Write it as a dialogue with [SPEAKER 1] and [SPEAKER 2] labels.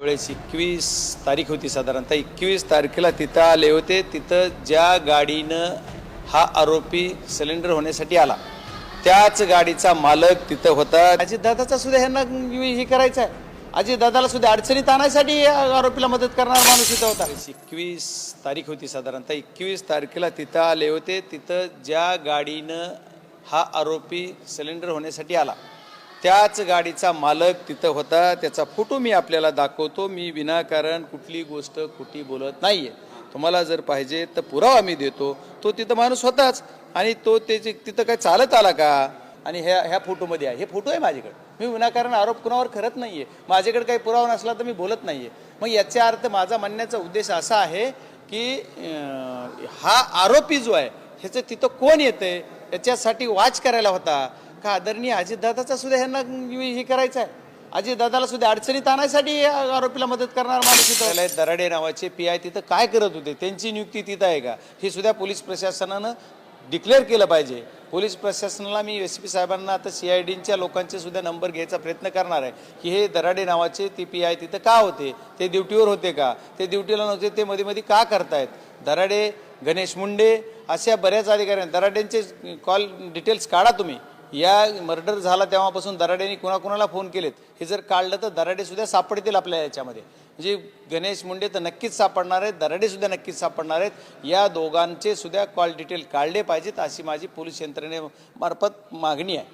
[SPEAKER 1] वेळेस एकवीस तारीख होती साधारणतः. एकवीस तारखेला तिथं आले होते. तिथं ज्या गाडीनं हा आरोपी सिलेंडर होण्यासाठी आला त्याच गाडीचा मालक तिथं होता. अजितदादाचा सुद्धा ह्यांना हे करायचं आहे. अजितदादाला सुद्धा अडचणीत आणायसाठी आरोपीला मदत करणारा माणूस तिथं होता. एकवीस तारीख होती साधारणतः. एकवीस तारखेला तिथं आले होते. तिथं ज्या गाडीनं हा आरोपी सिलेंडर होण्यासाठी आला त्याच गाडीचा मालक तिथं होता. त्याचा फोटो मी आपल्याला दाखवतो. मी विनाकारण कुठली गोष्ट खोटी बोलत नाही आहे तुम्हाला जर पाहिजे तर पुरावा मी देतो. तो तिथं माणूस होताच. आणि तो त्याचे तिथं काय चालत आला का? आणि ह्या ह्या फोटोमध्ये आहे. हे फोटो आहे माझ्याकडे. मी विनाकारण आरोप कुणावर करत आहे माझ्याकडे काही पुरावा नसला तर मी बोलत नाही आहे मग याचा अर्थ माझा म्हणण्याचा उद्देश असा आहे की हा आरोपी जो आहे ह्याचं तिथं कोण येतंय? याच्यासाठी वाच करायला होता. का आदरणीय अजितदादाचा सुद्धा ह्यांना हे करायचं आहे. अजितदादाला सुद्धा अडचणीत आणण्यासाठी आरोपीला मदत करणार माणूस तिथं आहे दराडे नावाचे पी आय तिथं काय करत होते? त्यांची नियुक्ती तिथं आहे का? हे सुद्धा पोलीस प्रशासनानं डिक्लेअर केलं पाहिजे. पोलीस प्रशासनाला मी एस पी साहेबांना आता सी आय डीच्या लोकांचे सुद्धा नंबर घ्यायचा प्रयत्न करणार आहे. की हे दराडे नावाचे ते पी आय तिथं का होते? ते ड्युटीवर होते का? ते ड्युटीला नव्हते ते मध्ये मध्ये का करतायत? दराडे गणेश मुंडे अशा बऱ्याच अधिकाऱ्यांना आहेत दराडेंचे कॉल डिटेल्स काढा तुम्ही. या मर्डर झाला तेव्हापासून दराडेंनी कुणाकुणाला फोन केलेत? हे जर काढलं तर दराडेसुद्धा सापडतील आपल्या याच्यामध्ये. म्हणजे गणेश मुंडे तर नक्कीच सापडणार आहेत दराडेसुद्धा नक्कीच सापडणार आहेत. या दोघांचे सुद्धा कॉल डिटेल काढले पाहिजेत अशी माझी पोलीस यंत्रणेमार्फत मागणी आहे.